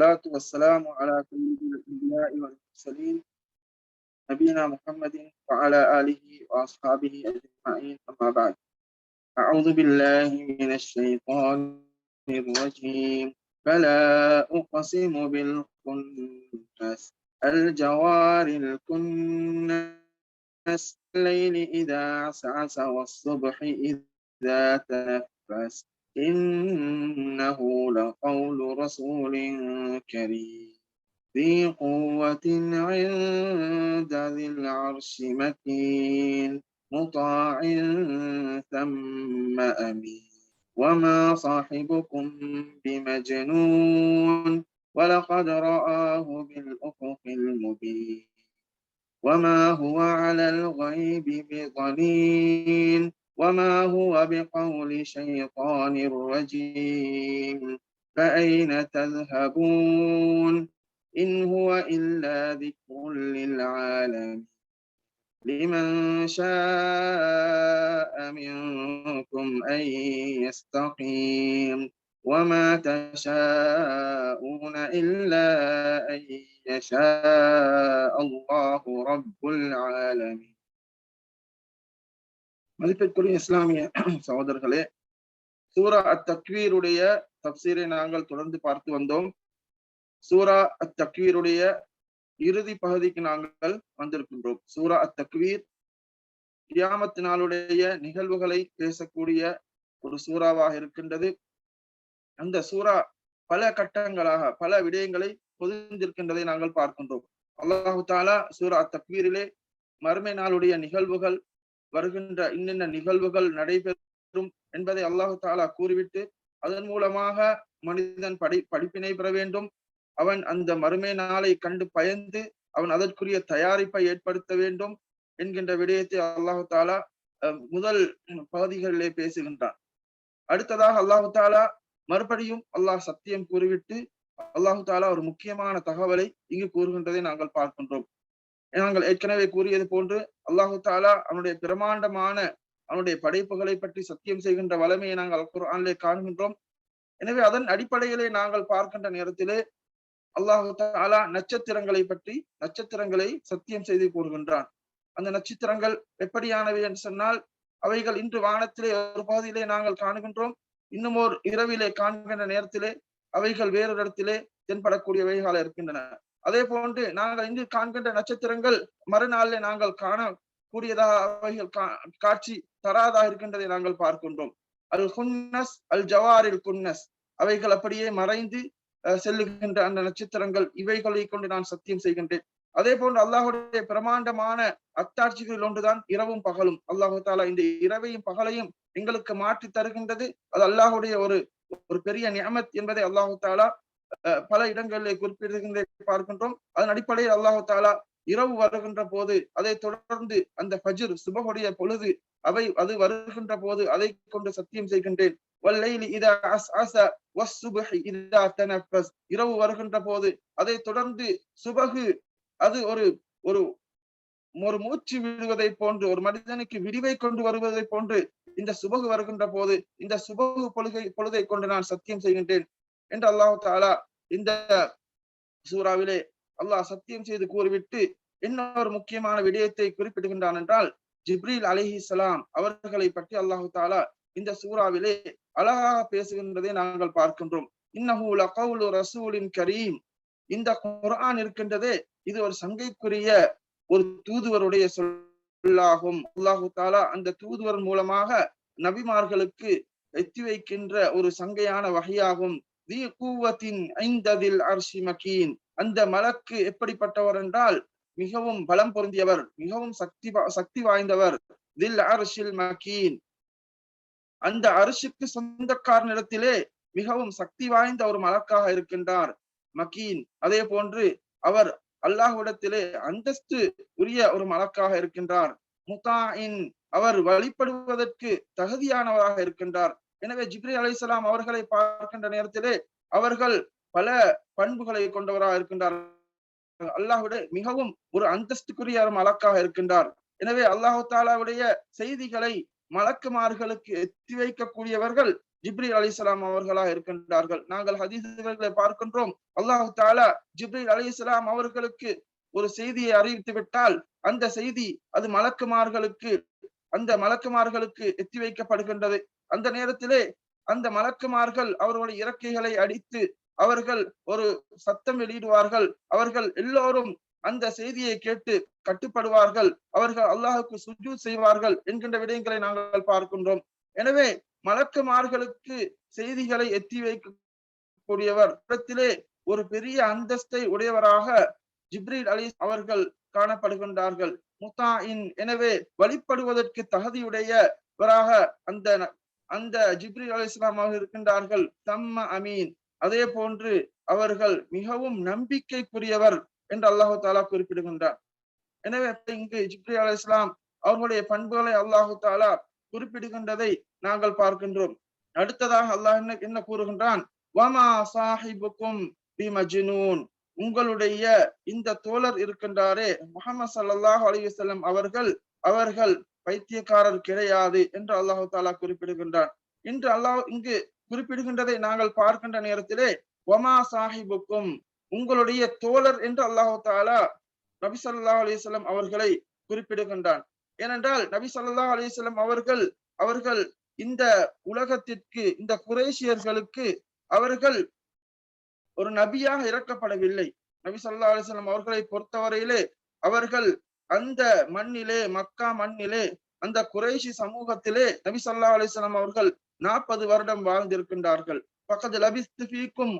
والصلاة والسلام على سيد الأنبياء والمرسلين نبينا محمد وعلى آله وأصحابه أجمعين. أما بعد أعوذ بالله من الشيطان الرجيم. فلا أقسم بالخنس الجوار الكنس الليل إذا عسعس والصبح إذا تنفس. إنه لقول رسول كريم. ذي قوة عند ذي العرش مكين مطاع ثم أمين. وما صاحبكم بمجنون. ولقد رآه بالأفق المبين. وما هو على الغيب بضنين. وما هو بقول شيطان رجيم فأين تذهبون إن هو إلا ذكر للعالمين لمن شاء منكم أن يستقيم وما تشاءون إلا أن يشاء الله رب العالمين மதிப்பிற்குரிய இஸ்லாமிய சகோதரர்களே சூரா அத் தக்வீருடைய தப்சீரை நாங்கள் தொடர்ந்து பார்த்து வந்தோம். சூரா அத் தக்வீருடைய இறுதி பகுதிக்கு நாங்கள் வந்திருக்கின்றோம். சூரா அத் தக்வீர் கியாமத்து நாளுடைய நிகழ்வுகளை பேசக்கூடிய ஒரு சூறாவாக இருக்கின்றது. அந்த சூறா பல கட்டங்களாக பல விடயங்களை பொதிந்திருக்கின்றதை நாங்கள் பார்க்கின்றோம். அல்லாஹு தாலா சூரா அத் தக்வீரிலே மறுமை நாளுடைய நிகழ்வுகள் வருகின்ற இன்னென்ன நிகழ்வுகள் நடைபெறும் என்பதை அல்லாஹு தாலா கூறிவிட்டு அதன் மூலமாக மனிதன் படி படிப்பினை பெற வேண்டும். அவன் அந்த மறுமை நாளை கண்டு பயந்து அவன் அதற்குரிய தயாரிப்பை ஏற்படுத்த வேண்டும் என்கின்ற விடயத்தை அல்லாஹு தாலா முதல் பகுதிகளிலே பேசுகின்றான். அடுத்ததாக அல்லாஹு தாலா மறுபடியும் அல்லாஹ் சத்தியம் கூறிவிட்டு அல்லாஹு தாலா ஒரு முக்கியமான தகவலை இங்கு கூறுகின்றதை நாங்கள் பார்க்கின்றோம். நாங்கள் ஏற்கனவே கூறியது போன்று அல்லாஹு தாலா அவனுடைய பிரமாண்டமான அவனுடைய படைப்புகளை பற்றி சத்தியம் செய்கின்ற வளமையை நாங்கள் குரானிலே காண்கின்றோம். எனவே அதன் அடிப்படையிலே நாங்கள் பார்க்கின்ற நேரத்திலே அல்லாஹு தாலா நட்சத்திரங்களை பற்றி நட்சத்திரங்களை சத்தியம் செய்து கூறுகின்றான். அந்த நட்சத்திரங்கள் எப்படியானவை என்று சொன்னால் அவைகள் இன்று வானத்திலே ஒரு பகுதியிலே நாங்கள் காணுகின்றோம். இன்னும் ஒரு இரவிலே காண்கின்ற நேரத்திலே அவைகள் வேறொரு இடத்திலே தென்படக்கூடியவைகளாக இருக்கின்றன. அதே போன்று நாங்கள் இங்கு காண்கின்ற நட்சத்திரங்கள் மறுநாளில் நாங்கள் காணக்கூடியதாக அவைகள் காட்சி தராதாக இருக்கின்றதை நாங்கள் பார்க்கின்றோம். அல் குன்னஸ் அல் ஜவாரில் குன்னஸ். அவைகள் அப்படியே மறைந்து செல்லுகின்ற அந்த நட்சத்திரங்கள். இவைகளை கொண்டு நான் சத்தியம் செய்கின்றேன். அதே போன்று அல்லாஹுடைய பிரமாண்டமான அத்தாட்சிகளில் ஒன்றுதான் இரவும் பகலும். அல்லாஹு தாலா இந்த இரவையும் பகலையும் எங்களுக்கு மாற்றி தருகின்றது. அது அல்லாஹுடைய ஒரு ஒரு பெரிய நியமத் என்பதை அல்லாஹு தாலா பல இடங்களிலே குறிப்பிடுகின்ற பார்க்கின்றோம். அதன் அடிப்படையில் அல்லாஹு தாலா இரவு வருகின்ற போது அதை தொடர்ந்து அந்த ஃபஜ்ர் சுபகுடைய பொழுது அவை அது வருகின்ற போது அதை கொண்டு சத்தியம் செய்கின்றேன். இரவு வருகின்ற போது அதை தொடர்ந்து சுபகு அது ஒரு ஒரு ஒரு மூச்சு விடுவதை போன்று ஒரு மனிதனுக்கு விடிவை கொண்டு வருவதை போன்று இந்த சுபகு வருகின்ற போது இந்த சுபகு பொழுகை பொழுதை கொண்டு நான் சத்தியம் செய்கின்றேன். என்று அல்லாஹு தாலா இந்த சூறாவிலே அல்லாஹ் சத்தியம் செய்து கூறிவிட்டு இன்னொரு முக்கியமான விடயத்தை குறிப்பிடுகின்றான் என்றால் ஜிப்ரீல் அலிஹி சலாம் அவர்களை பற்றி அல்லாஹு தாலா இந்த சூறாவிலே அழகாக பேசுகின்றதை நாங்கள் பார்க்கின்றோம். இன்னஹு லகவுலு ரசூலின் கரீம். இந்த குரான் இருக்கின்றதே இது ஒரு சங்கைக்குரிய ஒரு தூதுவருடைய சொல்லாகும். அல்லாஹு தாலா அந்த தூதுவர் மூலமாக நபிமார்களுக்கு எத்தி வைக்கின்ற ஒரு சங்கையான வகையாகும். தி ஐந்ததில் அரிசி மக்கீன் அந்த மலக்கு எப்படிப்பட்டவர் என்றால் மிகவும் பலம் பொருந்தியவர் மிகவும் சக்தி சக்தி வாய்ந்தவர் தில் அரிசில் மக்கீன் அந்த அரிசிக்கு சொந்தக்காரனிடத்திலே மிகவும் சக்தி வாய்ந்த ஒரு மலக்காக இருக்கின்றார் மக்கீன் அதே போன்று அவர் அல்லாஹ்விடத்திலே அந்தஸ்து உரிய ஒரு மலக்காக இருக்கின்றார் முதாயின் அவர் வழிபடுவதற்கு தகுதியானவராக இருக்கின்றார் எனவே ஜிப்ரி அலிசலாம் அவர்களை பார்க்கின்ற நேரத்திலே அவர்கள் பல பண்புகளை கொண்டவராக இருக்கின்றார். அல்லாஹுடைய மிகவும் ஒரு அந்தஸ்துக்குரிய மலக்காக இருக்கின்றார். எனவே அல்லாஹு தாலாவுடைய செய்திகளை மலக்குமார்களுக்கு எத்தி வைக்கக்கூடியவர்கள் ஜிப்ரி அலிசலாம் அவர்களாக இருக்கின்றார்கள். நாங்கள் ஹதீசுகளை பார்க்கின்றோம். அல்லாஹு தாலா ஜிப்ரி அலிசலாம் அவர்களுக்கு ஒரு செய்தியை அறிவித்து விட்டால் அந்த செய்தி அது மலக்குமார்களுக்கு அந்த மலக்குமார்களுக்கு எத்தி வைக்கப்படுகின்றது. அந்த நேரத்திலே அந்த மலக்குமார்கள் அவர்களுடைய இறக்கைகளை அடித்து அவர்கள் ஒரு சத்தம் வெளியிடுவார்கள். அவர்கள் எல்லோரும் அந்த செய்தியை கேட்டு கட்டுப்படுவார்கள். அவர்கள் அல்லாஹுக்கு சுஜு செய்வார்கள் என்கின்ற விடயங்களை நாங்கள் பார்க்கின்றோம். எனவே மலக்குமார்களுக்கு செய்திகளை எத்தி வைக்கக்கூடியவர் இடத்திலே ஒரு பெரிய அந்தஸ்தை உடையவராக ஜிப்ரீல் அலி அவர்கள் காணப்படுகின்றார்கள். முத்தாயின் எனவே வழிபடுவதற்கு தகுதியுடையவராக அந்த அந்த ஜிப்ரி அலி இஸ்லாமாக இருக்கின்றார்கள். தம்ம அமீன். அதே போன்று அவர்கள் மிகவும் நம்பிக்கைக்குரியவர் என்று அல்லாஹு தாலா குறிப்பிடுகின்றார். எனவே இங்கு ஜிப்ரி அலி இஸ்லாம் அவர்களுடைய பண்புகளை அல்லாஹு தாலா குறிப்பிடுகின்றதை நாங்கள் பார்க்கின்றோம். அடுத்ததாக அல்லாஹ் என்ன என்ன கூறுகின்றான்? வமா சாஹிபுக்கும் பி மஜ்னூன். உங்களுடைய இந்த தோழர் இருக்கின்றாரே முகமது சல்லாஹ் அலிவசல்லம் அவர்கள் அவர்கள் பைத்தியக்காரர் கிடையாது என்று அல்லாஹு தாலா குறிப்பிடுகின்றான். இன்று அல்லாஹ் இங்கு குறிப்பிடுகின்றதை நாங்கள் பார்க்கின்ற நேரத்திலே ஒமா சாஹிபுக்கும் உங்களுடைய தோழர் என்று அல்லாஹு தாலா நபி சல்லா அலிஸ்லாம் அவர்களை குறிப்பிடுகின்றான். ஏனென்றால் நபி சல்லா அலிஸ்லாம் அவர்கள் அவர்கள் இந்த உலகத்திற்கு இந்த குரேஷியர்களுக்கு அவர்கள் ஒரு நபியாக இறக்கப்படவில்லை. நபி சல்லா அலிஸ்லாம் அவர்களை பொறுத்தவரையிலே அவர்கள் அந்த மண்ணிலே மக்கா மண்ணிலே அந்த குறைஷி சமூகத்திலே நபி சல்லா அலிஸ்லாம் அவர்கள் நாற்பது வருடம் வாழ்ந்திருக்கின்றார்கள். பக்கத்து லபிஸ்து ஃபீக்கும்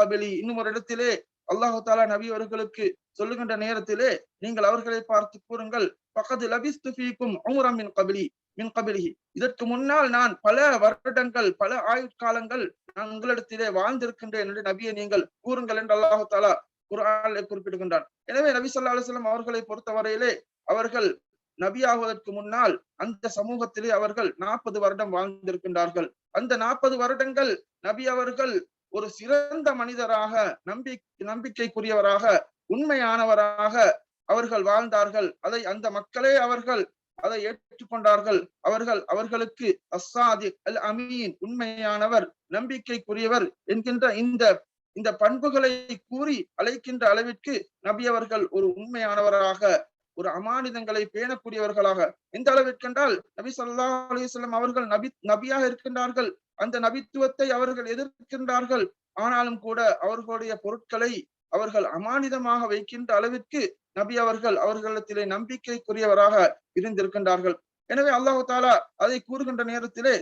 கபிலி. இன்னும் ஒரு இடத்திலே அல்லாஹு தாலா நபி அவர்களுக்கு சொல்லுகின்ற நேரத்திலே நீங்கள் அவர்களை பார்த்து கூறுங்கள். பக்கத்து லபிஸ்து ஃபீக்கும் மின் கபிலி மின் கபிலிஹி. இதற்கு முன்னால் நான் பல வருடங்கள் பல ஆயுட்காலங்கள் நான் உங்களிடத்திலே வாழ்ந்திருக்கின்றேன் என்று நபியை நீங்கள் கூறுங்கள் என்று அல்லாஹு தாலா குரான் குறிப்பிடுகின்றான். எனவே நபி சொல்லா அலுவலம் அவர்களை பொறுத்தவரையிலே அவர்கள் நபியாகுவதற்கு முன்னால் அந்த சமூகத்திலே அவர்கள் நாற்பது வருடம் வாழ்ந்திருக்கின்றார்கள். அந்த நாற்பது வருடங்கள் நபி அவர்கள் ஒரு சிறந்த மனிதராக நம்பி நம்பிக்கைக்குரியவராக உண்மையானவராக அவர்கள் வாழ்ந்தார்கள். அதை அந்த மக்களே அவர்கள் அதை ஏற்றுக்கொண்டார்கள். அவர்கள் அவர்களுக்கு அசாதி அல் அமீன் உண்மையானவர் நம்பிக்கைக்குரியவர் என்கின்ற இந்த இந்த பண்புகளை கூறி அழைக்கின்ற அளவிற்கு நபி அவர்கள் ஒரு உண்மையானவராக ஒரு அமானிதங்களை பேணக்கூடியவர்களாக. எந்த அளவிற்கென்றால் நபி சொல்லா அலிஸ்லாம் அவர்கள் நபி நபியாக இருக்கின்றார்கள். அந்த நபித்துவத்தை அவர்கள் எதிர்க்கின்றார்கள். ஆனாலும் கூட அவர்களுடைய பொருட்களை அவர்கள் அமானிதமாக வைக்கின்ற அளவிற்கு நபி அவர்கள் அவர்களிடத்திலே நம்பிக்கைக்குரியவராக இருந்திருக்கின்றார்கள். எனவே அல்லாஹு தாலா அதை கூறுகின்ற நேரத்திலே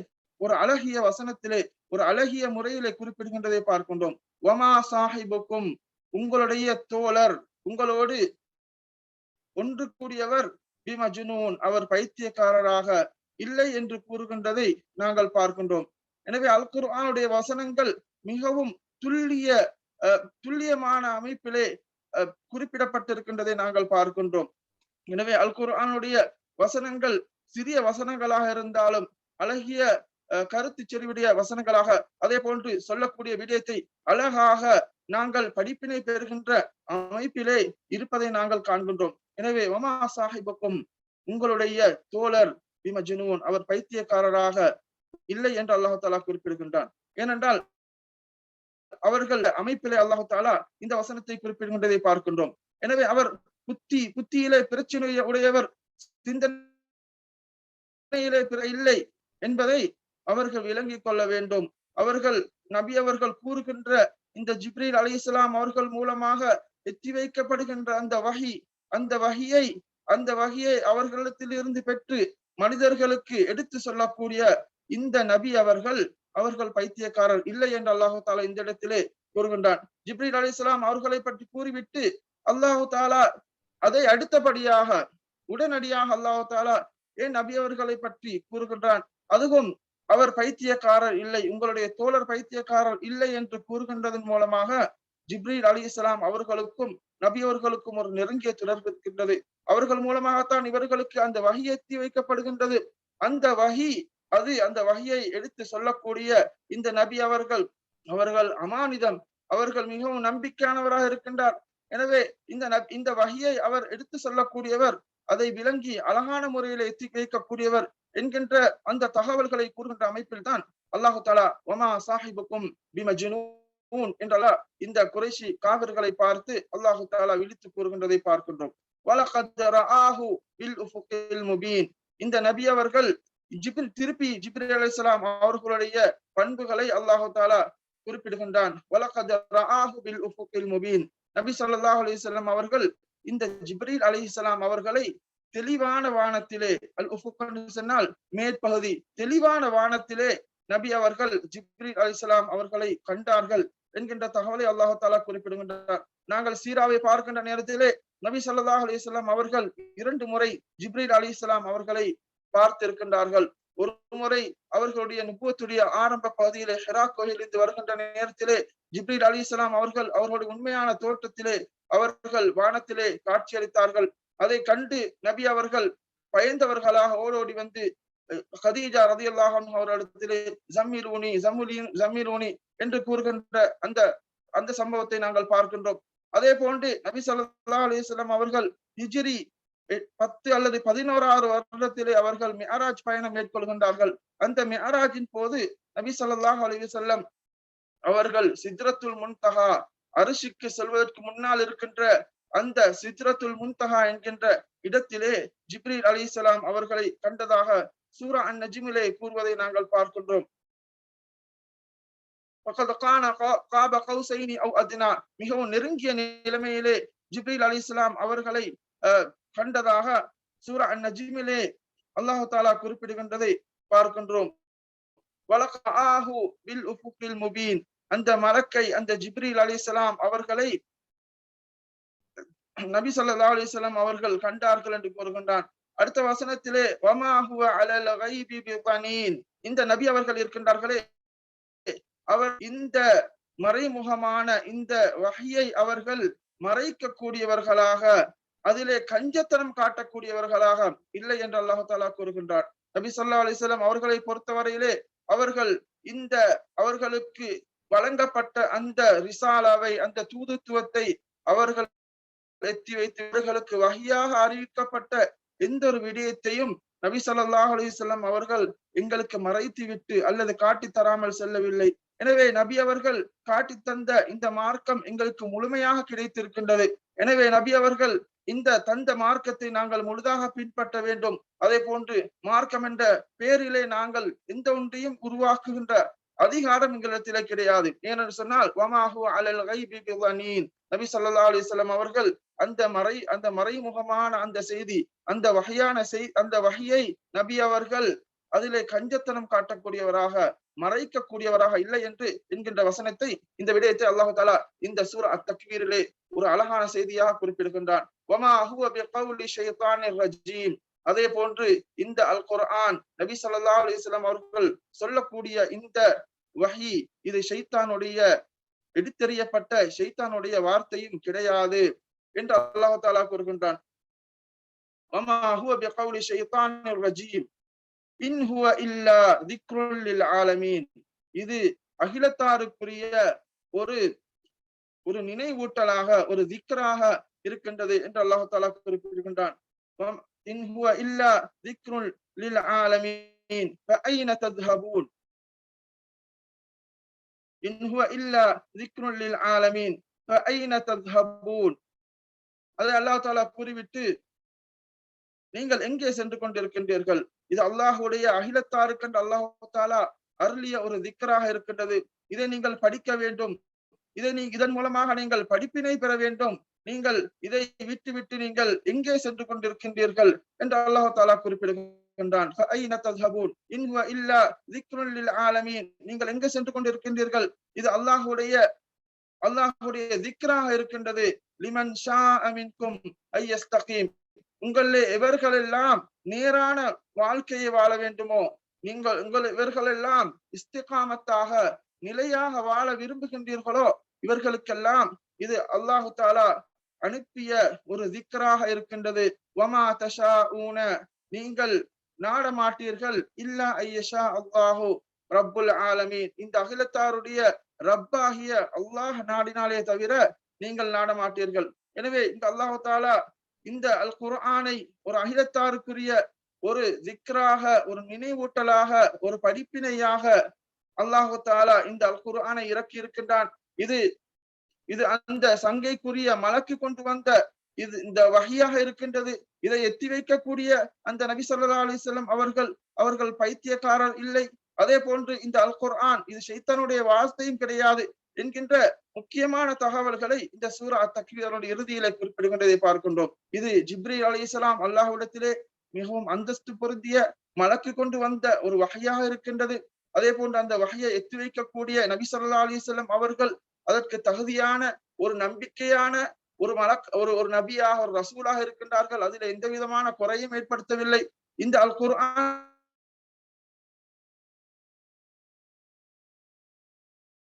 ஒரு அழகிய வசனத்திலே ஒரு அழகிய முறையிலே குறிப்பிடுகின்றதை பார்க்கின்றோம். ஒமா சாஹிபுக்கும் உங்களுடைய தோழர் உங்களோடு ஒன்று கூடியவர் பிமஜுனூன் அவர் பைத்தியக்காரராக இல்லை என்று கூறுகின்றதை நாங்கள் பார்க்கின்றோம். எனவே அல் குர்ஆனுடைய வசனங்கள் மிகவும் துல்லிய துல்லியமான அமைப்பிலே குறிப்பிடப்பட்டிருக்கின்றதை நாங்கள் பார்க்கின்றோம். எனவே அல் குர்ஆனுடைய வசனங்கள் சிறிய வசனங்களாக இருந்தாலும் அழகிய கருத்து செறிவுடைய வசனங்களாக அதே போன்று சொல்லக்கூடிய விடயத்தை அழகாக நாங்கள் படிப்பினை பெறுகின்ற அமைப்பிலே இருப்பதை நாங்கள் காண்கின்றோம். எனவே ஒமா சாஹிபுக்கும் உங்களுடைய தோழர் பிமஜுனூன் அவர் பைத்தியக்காரராக இல்லை என்று அல்லாஹு தாலா குறிப்பிடுகின்றான். ஏனென்றால் அவர்கள் அமைப்பிலே அல்லாஹு தாலா இந்த வசனத்தை குறிப்பிடுகின்றதை பார்க்கின்றோம். எனவே அவர் புத்தி புத்தியிலே பிரச்சனை உடையவர் சிந்தனையிலே இல்லை என்பதை அவர்கள் விளங்கிக் கொள்ள வேண்டும். அவர்கள் நபி அவர்கள் கூறுகின்ற இந்த ஜிப்ரீல் அலி இஸ்லாம் அவர்கள் மூலமாக எத்தி வைக்கப்படுகின்ற அந்த வகி அந்த வகையை அந்த வகையை அவர்களிடத்தில் இருந்து பெற்று மனிதர்களுக்கு எடுத்து சொல்லக்கூடிய இந்த நபி அவர்கள் அவர்கள் பைத்தியக்காரர் இல்லை என்று அல்லாஹு தாலா இந்த இடத்திலே கூறுகின்றான். ஜிப்ரீல் அலி இஸ்லாம் அவர்களை பற்றி கூறிவிட்டு அல்லாஹு தாலா அதை அடுத்தபடியாக உடனடியாக அல்லாஹு தாலா ஏன் நபி அவர்களை பற்றி கூறுகின்றான்? அதுவும் அவர் பைத்தியக்காரர் இல்லை உங்களுடைய தோழர் பைத்தியக்காரர் இல்லை என்று கூறுகின்றதன் மூலமாக ஜிப்ரீல் அலி இஸ்லாம் அவர்களுக்கும் நபி அவர்களுக்கும் ஒரு நெருங்கிய தொடர்பு இருக்கின்றது. அவர்கள் மூலமாகத்தான் இவர்களுக்கு அந்த வகி எத்தி வைக்கப்படுகின்றது. அந்த வகி அது அந்த வகையை எடுத்து சொல்லக்கூடிய இந்த நபி அவர்கள் அவர்கள் அமானிதம். அவர்கள் மிகவும் நம்பிக்கையானவராக இருக்கின்றார். எனவே இந்த இந்த வகையை அவர் எடுத்து சொல்லக்கூடியவர் அதை விளங்கி அழகான முறையில எத்தி வைக்கக்கூடியவர். என்கின்ற அந்த தகவல்களை கூறுகின்ற அமைப்பில் தான் அல்லாஹு தாலா ஒமா சாஹிபுக்கும் பிமஜினூன் என்றாலா இந்த குறைசி காவிர்களை பார்த்து அல்லாஹு தாலா விழித்து கூறுகின்றதை பார்க்கின்றோம். இந்த நபி அவர்கள் ஜிபில் திருப்பி ஜிப்ரில் அலிஸ்லாம் அவர்களுடைய பண்புகளை அல்லாஹு தாலா குறிப்பிடுகின்றான். நபி சல்லாஹ் அலிசல்லாம் அவர்கள் இந்த ஜிப்ரீல் அலி இஸ்லாம் அவர்களை தெளிவான வானத்திலே அல் சொன்னால் மேற்பகுதி. தெளிவான வானத்திலே நபி அவர்கள் ஜிப்ரீல் அலிசலாம் அவர்களை கண்டார்கள் என்கின்ற தகவலை அல்லாஹு தாலா குறிப்பிடுகின்றார். நாங்கள் சீராவை பார்க்கின்ற நேரத்திலே நபி சல்லாஹ் அலிஸ்லாம் அவர்கள் இரண்டு முறை ஜிப்ரீல் அலிஸ்லாம் அவர்களை பார்த்திருக்கின்றார்கள். ஒரு முறை அவர்களுடைய நுபுவத்துடைய ஆரம்ப பகுதியிலே ஹெரா கோயிலிருந்து வருகின்ற நேரத்திலே ஜிப்ரீல் அலிஸ்லாம் அவர்கள் அவர்களுடைய உண்மையான தோற்றத்திலே அவர்கள் வானத்திலே காட்சியளித்தார்கள். அதை கண்டு நபி அவர்கள் பயந்தவர்களாக ஓடோடி வந்து ஹதீஜா ரதி அல்லாஹன் அவர்களிடத்திலே ஜம்மீர் ஊனி ஜம்முலி என்று கூறுகின்ற அந்த அந்த சம்பவத்தை நாங்கள் பார்க்கின்றோம். அதே போன்று நபி ஸல்லல்லாஹு அலிஸ்லாம் அவர்கள் ஹிஜிரி பத்து அல்லது பதினோராறு வருடத்திலே அவர்கள் மியாராஜ் பயணம் மேற்கொள்கின்றார்கள். அந்த மியாராஜின் போது நபி ஸல்லல்லாஹு அலிவசல்லம் அவர்கள் சித்ரத்துல் முன்தஹா அரிசிக்கு செல்வதற்கு முன்னால் இருக்கின்ற அந்த சித்ரத்துல் முன்தஹா என்கின்ற இடத்திலே ஜிப்ரீல் அலிசலாம் அவர்களை கண்டதாக சூரா அன் நஜிமிலே கூறுவதை நாங்கள் பார்க்கின்றோம். மிகவும் நெருங்கிய நிலைமையிலே ஜிப்ரீல் அலிஸ்லாம் அவர்களை கண்டதாக சூரா அன் நஜிமிலே அல்லாஹு தாலா குறிப்பிடுகின்றதை பார்க்கின்றோம். முபீன் அந்த மலக்கை அந்த ஜிப்ரீல் அலிஸ்லாம் அவர்களை நபி சொல்லா அலிஸ்லாம் அவர்கள் கண்டார்கள் என்று கூறுகின்றான். அடுத்த வசனத்திலே இந்த நபி அவர்கள் இருக்கின்றார்களே அவர் இந்த மறைமுகமான இந்த வகையை அவர்கள் மறைக்க கூடியவர்களாக அதிலே கஞ்சத்தனம் காட்டக்கூடியவர்களாக இல்லை என்று அல்லாஹு தாலா கூறுகின்றார் நபி சொல்லா அலிஸ்லாம் அவர்களை பொறுத்தவரையிலே அவர்கள் இந்த அவர்களுக்கு வழங்கப்பட்ட அந்த ரிசாலாவை அந்த தூதுத்துவத்தை அவர்கள் எத்தி வைத்து இவர்களுக்கு வகையாக அறிவிக்கப்பட்ட எந்த ஒரு விடயத்தையும் நபி சொல்லாஹ் அலிசல்லாம் அவர்கள் எங்களுக்கு மறைத்து விட்டு அல்லது காட்டி தராமல் செல்லவில்லை. எனவே நபி அவர்கள் காட்டி தந்த இந்த மார்க்கம் எங்களுக்கு முழுமையாக கிடைத்திருக்கின்றது. எனவே நபி அவர்கள் இந்த தந்த மார்க்கத்தை நாங்கள் முழுதாக பின்பற்ற வேண்டும். அதே போன்று மார்க்கம் என்ற பேரிலே நாங்கள் எந்த ஒன்றையும் உருவாக்குகின்ற அதிகாரம் எங்களிடத்திலே கிடையாது. ஏனென்று சொன்னால் வமாஹு அலல் நபி சொல்லா அலிசல்லாம் அவர்கள் அந்த மறை அந்த மறைமுகமான அந்த செய்தி அந்த வகையான செய் அந்த வகையை நபி அவர்கள் அதிலே கஞ்சத்தனம் காட்டக்கூடியவராக மறைக்கக்கூடியவராக இல்லை என்று என்கின்ற வசனத்தை இந்த விடயத்தை அல்லாஹு தாலா இந்த சூர அத்தக்வீரிலே ஒரு அழகான செய்தியாக குறிப்பிடுகின்றான். அதே போன்று இந்த அல் குர்ஆன் நபி சொல்லா அலிஸ்லாம் அவர்கள் சொல்லக்கூடிய இந்த வஹி இது ஷைத்தானுடைய எடுத்தெறியப்பட்ட ஷைத்தானுடைய வார்த்தையும் கிடையாது என்று அல்லாஹு தாலா கூறுகின்றான். இது அகிலத்தாருக்குரிய ஒரு ஒரு நினைவூட்டலாக ஒரு திக்ராக இருக்கின்றது என்று அல்லாஹு தாலா குறிப்பிடுகின்றான். இன் ஹுவ இல்லா திக்ருல் லில் ஆலமீன். ஃபஐன ஃபஅய்ன இன் ஹுவ இல்லா திக்ருல் லில் ஆலமீன் ஃபைன தத்ஹபூன் அதை அல்லாஹ் தாலா கூறிவிட்டு நீங்கள் எங்கே சென்று கொண்டிருக்கின்றீர்கள்? இது அல்லாஹுடைய அகிலத்தாருக்கென்று அல்லாஹு தாலா அருளிய ஒரு திக்கராக இருக்கின்றது. இதை நீங்கள் படிக்க வேண்டும். இதை நீ இதன் மூலமாக நீங்கள் படிப்பினை பெற வேண்டும். நீங்கள் இதை விட்டு விட்டு நீங்கள் எங்கே சென்று கொண்டிருக்கின்றீர்கள்? என்று அல்லாஹ் தாலா குறிப்பிடுங்கள் என்றான். நீங்கள் எங்க சென்று கொண்டிருக்கின்றீர்கள்? இது அல்லாஹுடைய அல்லாஹுடைய திக்ராக இருக்கின்றது. லிமன் ஷா அமின்கும் ஐயஸ்தகீம் உங்களே இவர்களெல்லாம் நேரான வாழ்க்கையை வாழ வேண்டுமோ? நீங்கள் உங்கள் இவர்களெல்லாம் இஸ்திகாமத்தாக நிலையாக வாழ விரும்புகின்றீர்களோ? இவர்களுக்கெல்லாம் இது அல்லாஹு தாலா அனுப்பிய ஒரு திக்ராக இருக்கின்றது. வமா தஷா ஊன நீங்கள் நாட மாட்டீர்கள் இல்லா ஐயஷா அல்லாஹு ரப்புல் ஆலமீன். இந்த அகிலத்தாருடைய ரப்பாகிய அல்லாஹ் நாடினாலே தவிர நீங்கள் நாட மாட்டீர்கள் எனவே இந்த அல்லாஹு தாலா இந்த அல் குர்ஆனை ஒரு அகிலத்தாருக்குரிய ஒரு திக்ராக ஒரு நினைவூட்டலாக ஒரு படிப்பினையாக அல்லாஹு தாலா இந்த அல் குர்ஆனை இறக்கி இருக்கின்றான் இது இது அந்த சங்கைக்குரிய மலக்கு கொண்டு வந்த இது இந்த வகையாக இருக்கின்றது. இதை எத்தி வைக்கக்கூடிய அந்த நபி சொல்லா அலிசல்லம் அவர்கள் அவர்கள் பைத்தியக்காரர் இல்லை. அதே போன்று இந்த அல் குர்ஆன் இது ஷைத்தானுடைய வார்த்தையும் கிடையாது என்கின்ற முக்கியமான தகவல்களை இந்த சூரா தக்வீருடைய இறுதியில குறிப்பிடுகின்றதை பார்க்கின்றோம். இது ஜிப்ரி அலி இஸ்லாம் அல்லாஹ்விடத்திலே மிகவும் அந்தஸ்து பொருந்திய மலக்கு கொண்டு வந்த ஒரு வகையாக இருக்கின்றது. அதே போன்று அந்த வகையை எத்தி வைக்கக்கூடிய நபி சொல்லா அலிசல்லம் அவர்கள் அதற்கு தகுதியான ஒரு நம்பிக்கையான ஒரு மலக் ஒரு ஒரு நபியாக ஒரு ரசூலாக இருக்கின்றார்கள். அதில் எந்த விதமான குறையும் ஏற்படுத்தவில்லை. இந்த அல் குர்ஆன்